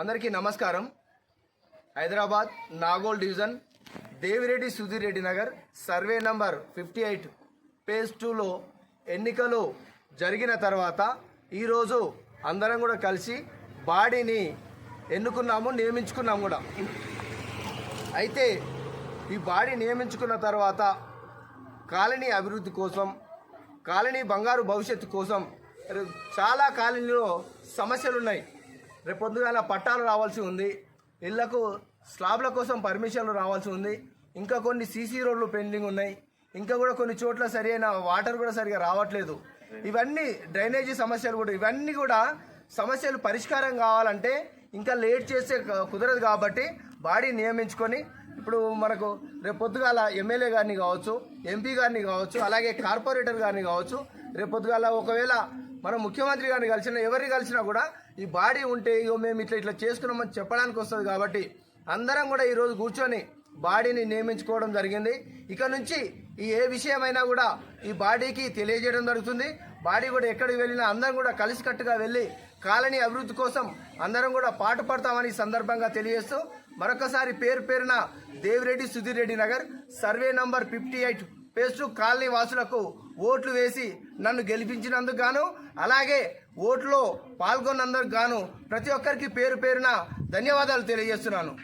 అందరికీ నమస్కారం. Hyderabad Nagole division Devireddy Sudheer Reddy Nagar survey number fifty eight page టూలో ఎన్నికలు జరిగిన తర్వాత ఈరోజు అందరం కూడా కలిసి బాడీని ఎన్నుకున్నాము నియమించుకున్నాము కూడా. అయితే ఈ బాడీ నియమించుకున్న తర్వాత కాలనీ అభివృద్ధి కోసం కాలనీ బంగారు భవిష్యత్తు కోసం చాలా కాలనీలో సమస్యలు ఉన్నాయి రేపు పొద్దుగాల పట్టాలు రావాల్సి ఉంది. ఇళ్ళకు స్లాబ్ల కోసం పర్మిషన్లు రావాల్సి ఉంది. ఇంకా కొన్ని సీసీ రోడ్లు పెండింగ్ ఉన్నాయి. ఇంకా కూడా కొన్ని చోట్ల సరైన వాటర్ కూడా సరిగా రావట్లేదు. ఇవన్నీ డ్రైనేజీ సమస్యలు కూడా ఇవన్నీ కూడా సమస్యలు పరిష్కారం కావాలంటే ఇంకా లేట్ చేస్తే కుదరదు కాబట్టి బాడీ నియమించుకొని ఇప్పుడు మనకు రేపు పొద్దుగాల ఎమ్మెల్యే గారిని కావచ్చు ఎంపీ గారిని కావచ్చు అలాగే కార్పొరేటర్ గారిని కావచ్చు రేపు పొద్దుగాల ఒకవేళ మనం ముఖ్యమంత్రి గారిని కలిసినా ఎవరిని కలిసినా కూడా ఈ బాడీ ఉంటే ఇగో మేము ఇట్లా ఇట్లా చేసుకున్నామని చెప్పడానికి వస్తుంది కాబట్టి అందరం కూడా ఈరోజు కూర్చొని బాడీని నియమించుకోవడం జరిగింది. ఇక నుంచి ఈ ఏ విషయమైనా కూడా ఈ బాడీకి తెలియజేయడం జరుగుతుంది. బాడీ కూడా ఎక్కడికి వెళ్ళినా అందరం కూడా కలిసికట్టుగా వెళ్ళి కాలనీ అభివృద్ధి కోసం అందరం కూడా పాటుపడతామని సందర్భంగా తెలియజేస్తూ మరొకసారి పేరు పేరున Devireddy Sudheer Reddy Nagar survey number fifty eight paste colony వాసులకు ఓట్లు వేసి నన్ను గెలిపించినందుకు గాను అలాగే ఓట్లో పాల్గొన్నందుకు గాను ప్రతి ఒక్కరికి పేరు పేరున ధన్యవాదాలు తెలియజేస్తున్నాను.